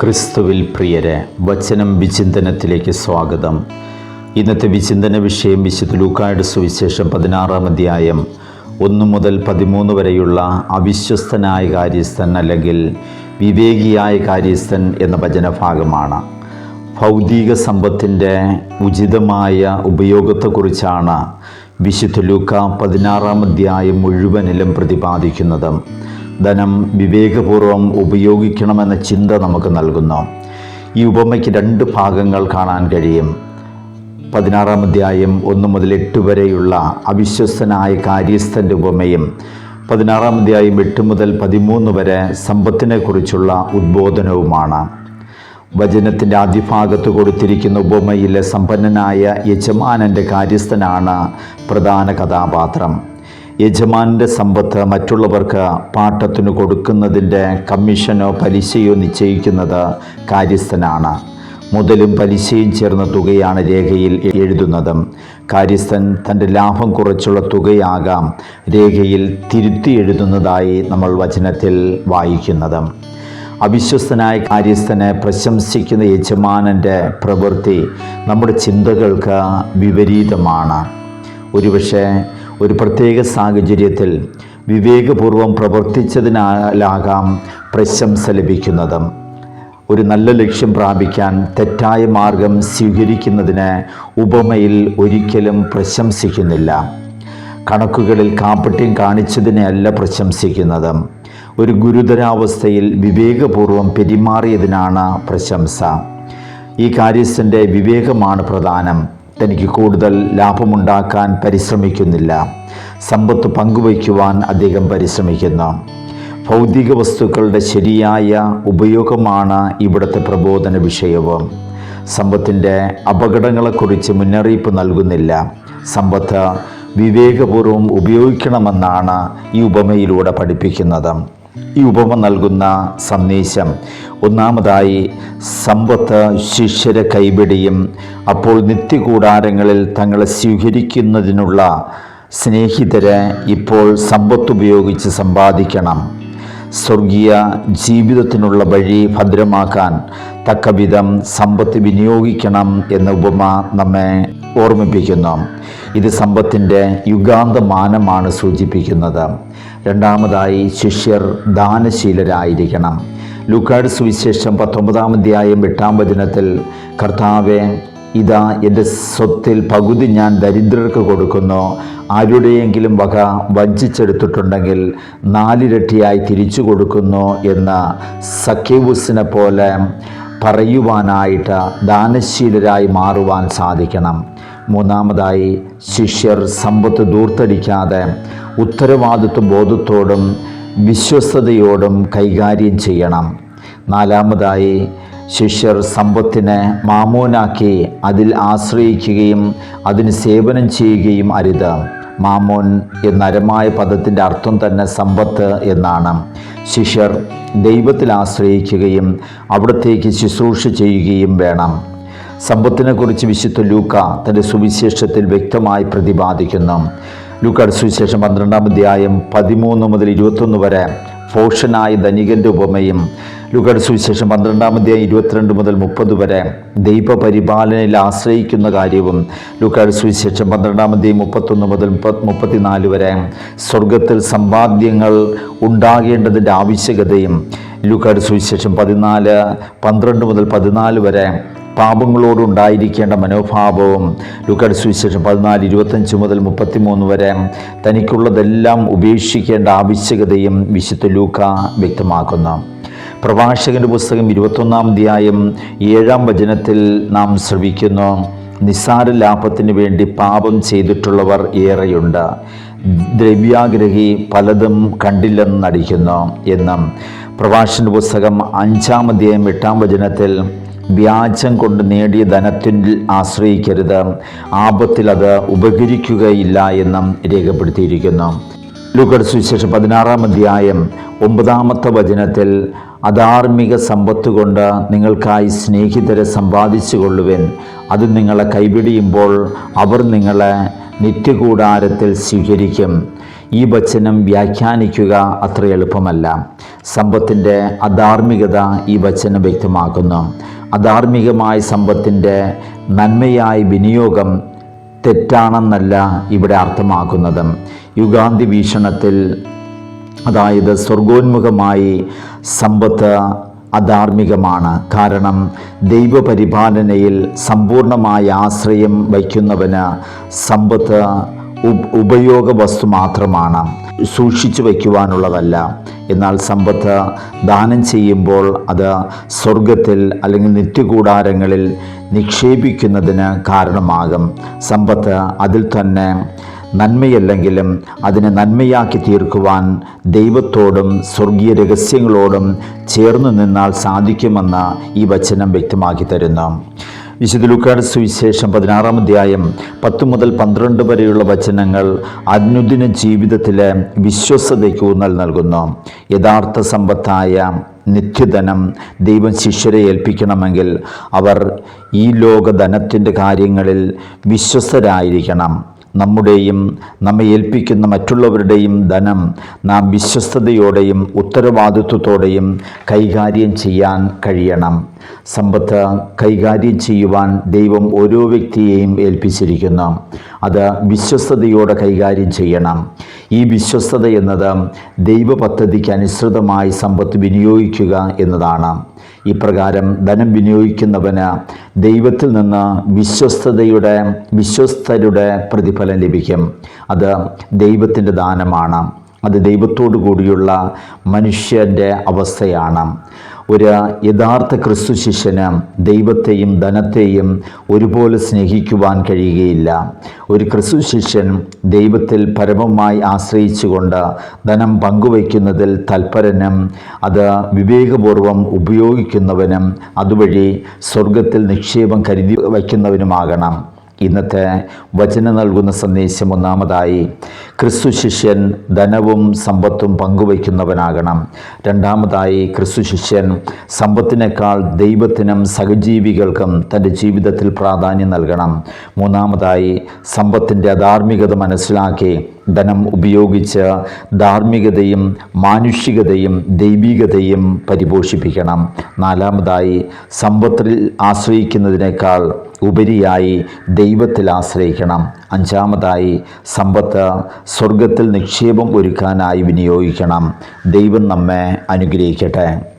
ക്രിസ്തുവിൽ പ്രിയരെ വചനം വിചിന്തനത്തിലേക്ക് സ്വാഗതം. ഇന്നത്തെ വിചിന്തന വിഷയം വിശുദ്ധ ലൂക്കായുടെ സുവിശേഷം പതിനാറാം അധ്യായം ഒന്നു മുതൽ പതിമൂന്ന് വരെയുള്ള അവിശ്വസ്തനായ കാര്യസ്ഥൻ അല്ലെങ്കിൽ വിവേകിയായ കാര്യസ്ഥൻ എന്ന വചനഭാഗമാണ്. ഭൗതിക സമ്പത്തിന്റെ ഉചിതമായ ഉപയോഗത്തെക്കുറിച്ചാണ് വിശുദ്ധ ലൂക്ക പതിനാറാം അധ്യായം മുഴുവനിലും പ്രതിപാദിക്കുന്നത്. ധനം വിവേകപൂർവം ഉപയോഗിക്കണമെന്ന ചിന്ത നമുക്ക് നൽകുന്നു. ഈ ഉപമയ്ക്ക് രണ്ട് ഭാഗങ്ങൾ കാണാൻ കഴിയും. പതിനാറാം അധ്യായം ഒന്ന് മുതൽ എട്ട് വരെയുള്ള അവിശ്വസ്തനായ കാര്യസ്ഥന്റെ ഉപമയും പതിനാറാം അധ്യായം എട്ട് മുതൽ പതിമൂന്ന് വരെ സമ്പത്തിനെക്കുറിച്ചുള്ള ഉദ്ബോധനവുമാണ്. വചനത്തിന്റെ ആദ്യഭാഗത്ത് കൊടുത്തിരിക്കുന്ന ഉപമയിലെ സമ്പന്നനായ യജമാനന്റെ കാര്യസ്ഥനാണ് പ്രധാന കഥാപാത്രം. യജമാനന്റെ സമ്പത്ത് മറ്റുള്ളവർക്ക് പാട്ടത്തിന് കൊടുക്കുന്നതിന്റെ കമ്മീഷനോ പലിശയോ നിശ്ചയിക്കുന്നത് കാര്യസ്ഥനാണ്. മുതലും പലിശയും ചേർന്ന തുകയാണ് രേഖയിൽ എഴുതുന്നത്. കാര്യസ്ഥൻ തന്റെ ലാഭം കുറച്ചുള്ള തുകയാകാം രേഖയിൽ തിരുത്തി എഴുതുന്നതായി നമ്മൾ വചനത്തിൽ വായിക്കുന്നത്. അവിശ്വസ്തനായ കാര്യസ്ഥനെ പ്രശംസിക്കുന്ന യജമാനന്റെ പ്രവൃത്തി നമ്മുടെ ചിന്തകൾക്ക് വിപരീതമാണ്. ഒരുപക്ഷെ ഒരു പ്രത്യേക സാഹചര്യത്തിൽ വിവേകപൂർവം പ്രവർത്തിച്ചതിനാലാകാം പ്രശംസ ലഭിക്കുന്നത്. ഒരു നല്ല ലക്ഷ്യം പ്രാപിക്കാൻ തെറ്റായ മാർഗം സ്വീകരിക്കുന്നതിന് ഉപമയിൽ ഒരിക്കലും പ്രശംസിക്കുന്നില്ല. കണക്കുകളിൽ കാപ്പട്യം കാണിച്ചതിനെ അല്ല പ്രശംസിക്കുന്നത്. ഒരു ഗുരുതരാവസ്ഥയിൽ വിവേകപൂർവം പെരുമാറിയതിനാണ് പ്രശംസ. ഈ കാര്യസ്ഥന്റെ വിവേകമാണ് പ്രധാനം. തനിക്ക് കൂടുതൽ ലാഭമുണ്ടാക്കാൻ പരിശ്രമിക്കുന്നില്ല. സമ്പത്ത് പങ്കുവയ്ക്കുവാൻ അദ്ദേഹം പരിശ്രമിക്കുന്നു. ഭൗതിക വസ്തുക്കളുടെ ശരിയായ ഉപയോഗമാണ് ഇവിടുത്തെ പ്രബോധന വിഷയവും. സമ്പത്തിന്റെ അപകടങ്ങളെക്കുറിച്ച് മുന്നറിയിപ്പ് നൽകുന്നില്ല. സമ്പത്ത് വിവേകപൂർവം ഉപയോഗിക്കണമെന്നാണ് ഈ ഉപമയിലൂടെ പഠിപ്പിക്കുന്നത്. ഈ ഉപമ നൽകുന്ന സന്ദേശം. ഒന്നാമതായി സമ്പത്ത് ശിഷ്യരെ കൈപിടിയും അപ്പോൾ നിത്യകൂടാരങ്ങളിൽ തങ്ങളെ സ്വീകരിക്കുന്നതിനുള്ള സ്നേഹിതരെ ഇപ്പോൾ സമ്പത്ത് ഉപയോഗിച്ച് സമ്പാദിക്കണം. സ്വർഗീയ ജീവിതത്തിനുള്ള വഴി ഭദ്രമാക്കാൻ തക്കവിധം സമ്പത്ത് വിനിയോഗിക്കണം എന്ന ഉപമ നമ്മെ ഓർമ്മിപ്പിക്കുന്നു. ഇത് സമ്പത്തിന്റെ യുഗാന്തമാനമാണ് സൂചിപ്പിക്കുന്നത്. രണ്ടാമതായി ശിഷ്യർ ദാനശീലരായിരിക്കണം. ലുക്കാഡ് സുവിശേഷം പത്തൊമ്പതാം അധ്യായം എട്ടാം വചനത്തിൽ കർത്താവെ ഇതാ എന്റെ സ്വത്തിൽ പകുതി ഞാൻ ദരിദ്രർക്ക് കൊടുക്കുന്നു. ആരുടെയെങ്കിലും വക വഞ്ചിച്ചെടുത്തിട്ടുണ്ടെങ്കിൽ നാലിരട്ടിയായി തിരിച്ചു കൊടുക്കുന്നു എന്ന് സഖ്യവുസിനെ പോലെ പറയുവാനായിട്ട് ദാനശീലരായി മാറുവാൻ സാധിക്കണം. മൂന്നാമതായി ശിഷ്യർ സമ്പത്ത് ദൂർത്തടിക്കാതെ ഉത്തരവാദിത്വ ബോധത്തോടും വിശ്വസ്തയോടും കൈകാര്യം ചെയ്യണം. നാലാമതായി ശിഷ്യർ സമ്പത്തിനെ മാമോനാക്കി അതിൽ ആശ്രയിക്കുകയും അതിന് സേവനം ചെയ്യുകയും അരുത്. മാമോൻ എന്ന അരമായ പദത്തിന്റെ അർത്ഥം തന്നെ സമ്പത്ത് എന്നാണ്. ശിഷ്യർ ദൈവത്തിൽ ആശ്രയിക്കുകയും അവിടത്തേക്ക് ശുശ്രൂഷ ചെയ്യുകയും വേണം. സമ്പത്തിനെക്കുറിച്ച് വിശുദ്ധ ലൂക്ക തന്റെ സുവിശേഷത്തിൽ വ്യക്തമായി പ്രതിപാദിക്കുന്നു. ലൂക്കയുടെ സുവിശേഷം പന്ത്രണ്ടാം അധ്യായം പതിമൂന്ന് മുതൽ ഇരുപത്തൊന്ന് വരെ ഫോഷനായ ധനികന്റെ ഉപമയും ലൂക്കയുടെ സുവിശേഷം പന്ത്രണ്ടാം അധ്യായം ഇരുപത്തിരണ്ട് മുതൽ മുപ്പത് വരെ ദൈവപരിപാലനയിൽ ആശ്രയിക്കുന്ന കാര്യവും ലൂക്കയുടെ സുവിശേഷം പന്ത്രണ്ടാം അധ്യായം മുപ്പത്തൊന്ന് മുതൽ മുപ്പത് മുപ്പത്തിനാല് വരെ സ്വർഗത്തിൽ സമ്പാദ്യങ്ങൾ ഉണ്ടാകേണ്ടതിന്റെ ആവശ്യകതയും ലൂക്കയുടെ സുവിശേഷം പതിനാല് പന്ത്രണ്ട് മുതൽ പതിനാല് വരെ പാപങ്ങളോടുണ്ടായിരിക്കേണ്ട മനോഭാവവും ലുക്കഡ് സുവിശേഷം പതിനാല് ഇരുപത്തഞ്ച് മുതൽ മുപ്പത്തിമൂന്ന് വരെ തനിക്കുള്ളതെല്ലാം ഉപേക്ഷിക്കേണ്ട ആവശ്യകതയും വിശുദ്ധ ലൂക്ക വ്യക്തമാക്കുന്നു. പ്രഭാഷകന്റെ പുസ്തകം ഇരുപത്തൊന്നാം അധ്യായം ഏഴാം വചനത്തിൽ നാം ശ്രവിക്കുന്നു നിസ്സാര ലാഭത്തിന് വേണ്ടി പാപം ചെയ്തിട്ടുള്ളവർ ഏറെയുണ്ട്. ദ്രവ്യാഗ്രഹി പലതും കണ്ടില്ലെന്ന് നടിക്കുന്നു എന്നും പ്രഭാഷന്റെ പുസ്തകം അഞ്ചാം അധ്യായം എട്ടാം വചനത്തിൽ വ്യാജം കൊണ്ട് നേടിയ ധനത്തിൽ ആശ്രയിക്കരുത്. ആപത്തിൽ അത് ഉപകരിക്കുകയില്ല എന്നും രേഖപ്പെടുത്തിയിരിക്കുന്നു. ലൂക്കഡ് സുവിശേഷം പതിനാറാം അധ്യായം ഒമ്പതാമത്തെ വചനത്തിൽ അധാർമിക സമ്പത്ത് കൊണ്ട് നിങ്ങൾക്കായി സ്നേഹിതരെ സമ്പാദിച്ചു കൊള്ളുവൻ അത് നിങ്ങളെ കൈപിടിയുമ്പോൾ അവർ നിങ്ങളെ നിത്യകൂടാരത്തിൽ സ്വീകരിക്കും. ഈ വചനം വ്യാഖ്യാനിക്കുക അത്ര എളുപ്പമല്ല. സമ്പത്തിന്റെ അധാർമികത ഈ വചനം വ്യക്തമാക്കുന്നു. അധാർമികമായ സമ്പത്തിന്റെ നന്മയായി വിനിയോഗം തെറ്റാണെന്നല്ല ഇവിടെ അർത്ഥമാക്കുന്നത്. യുഗാന്തി വീക്ഷണത്തിൽ അതായത് സ്വർഗോന്മുഖമായി സമ്പത്ത് അധാർമികമാണ്. കാരണം ദൈവപരിപാലനയിൽ സമ്പൂർണമായ ആശ്രയം വയ്ക്കുന്നവന് സമ്പത്ത് ഉപയോഗ വസ്തു മാത്രമാണ് സൂക്ഷിച്ചു വയ്ക്കുവാനുള്ളതല്ല. എന്നാൽ സമ്പത്ത് ദാനം ചെയ്യുമ്പോൾ അത് സ്വർഗത്തിൽ അല്ലെങ്കിൽ നിത്യകൂടാരങ്ങളിൽ നിക്ഷേപിക്കുന്നതിന് കാരണമാകും. സമ്പത്ത് അതിൽ തന്നെ നന്മയല്ലെങ്കിലും അതിനെ നന്മയാക്കി തീർക്കുവാൻ ദൈവത്തോടും സ്വർഗീയ രഹസ്യങ്ങളോടും ചേർന്നു നിന്നാൽ സാധിക്കുമെന്ന് ഈ വചനം വ്യക്തമാക്കി തരുന്നു. വിശുദ്ധ ലൂക്കാട് സുവിശേഷം പതിനാറാം അധ്യായം പത്ത് മുതൽ പന്ത്രണ്ട് വരെയുള്ള വചനങ്ങൾ അനുദിന ജീവിതത്തിലെ വിശ്വസതയ്ക്ക് ഊന്നൽ നൽകുന്നു. യഥാർത്ഥ സമ്പത്തായ നിത്യധനം ദൈവം ശിഷ്യരെ ഏൽപ്പിക്കണമെങ്കിൽ അവർ ഈ ലോകധനത്തിന്റെ കാര്യങ്ങളിൽ വിശ്വസ്തരായിരിക്കണം. നമ്മുടെയും നമ്മെ ഏൽപ്പിക്കുന്ന മറ്റുള്ളവരുടെയും ധനം നാം വിശ്വസ്തയോടെയും ഉത്തരവാദിത്വത്തോടെയും കൈകാര്യം ചെയ്യാൻ കഴിയണം. സമ്പത്ത് കൈകാര്യം ചെയ്യുവാൻ ദൈവം ഓരോ വ്യക്തിയെയും ഏൽപ്പിച്ചിരിക്കുന്നു. അത് വിശ്വസ്തയോടെ കൈകാര്യം ചെയ്യണം. ഈ വിശ്വസ്തത എന്നത് ദൈവ പദ്ധതിക്ക് അനുസൃതമായി സമ്പത്ത് വിനിയോഗിക്കുക എന്നതാണ്. ഇപ്രകാരം ധനം വിനിയോഗിക്കുന്നവന് ദൈവത്തിൽ നിന്ന് വിശ്വസ്തതയുടെ വിശ്വസ്തരുടെ പ്രതിഫലം ലഭിക്കും. അത് ദൈവത്തിന്റെ ദാനമാണ്. അത് ദൈവത്തോടു കൂടിയുള്ള മനുഷ്യന്റെ അവസ്ഥയാണ്. ഒരു യഥാർത്ഥ ക്രിസ്തു ശിഷ്യന് ദൈവത്തെയും ധനത്തെയും ഒരുപോലെ സ്നേഹിക്കുവാൻ കഴിയുകയില്ല. ഒരു ക്രിസ്തു ശിഷ്യൻ ദൈവത്തിൽ പരമമായി ആശ്രയിച്ചുകൊണ്ട് ധനം പങ്കുവയ്ക്കുന്നതിൽ തൽപരനും അത് വിവേകപൂർവം ഉപയോഗിക്കുന്നവനും അതുവഴി സ്വർഗത്തിൽ നിക്ഷേപം കരുതി വയ്ക്കുന്നവനുമാകണം. ഇന്നത്തെ വചനം നൽകുന്ന സന്ദേശം ഒന്നാമതായി ക്രിസ്തു ശിഷ്യൻ ധനവും സമ്പത്തും പങ്കുവയ്ക്കുന്നവനാകണം. രണ്ടാമതായി ക്രിസ്തു ശിഷ്യൻ സമ്പത്തിനേക്കാൾ ദൈവത്തിനും സഹജീവികൾക്കും തന്റെ ജീവിതത്തിൽ പ്രാധാന്യം നൽകണം. മൂന്നാമതായി സമ്പത്തിന്റെ അധാർമികത മനസ്സിലാക്കി ധനം ഉപയോഗിച്ച് ധാർമ്മികതയും മാനുഷികതയും ദൈവികതയും പരിപോഷിപ്പിക്കണം. നാലാമതായി സമ്പത്തിൽ ആശ്രയിക്കുന്നതിനേക്കാൾ ഉപരിയായി ദൈവത്തിൽ ആശ്രയിക്കണം. അഞ്ചാമതായി സമ്പത്ത് സ്വർഗത്തിൽ നിക്ഷേപം ഒരുക്കാനായി വിനിയോഗിക്കണം. ദൈവം നമ്മെ അനുഗ്രഹിക്കട്ടെ.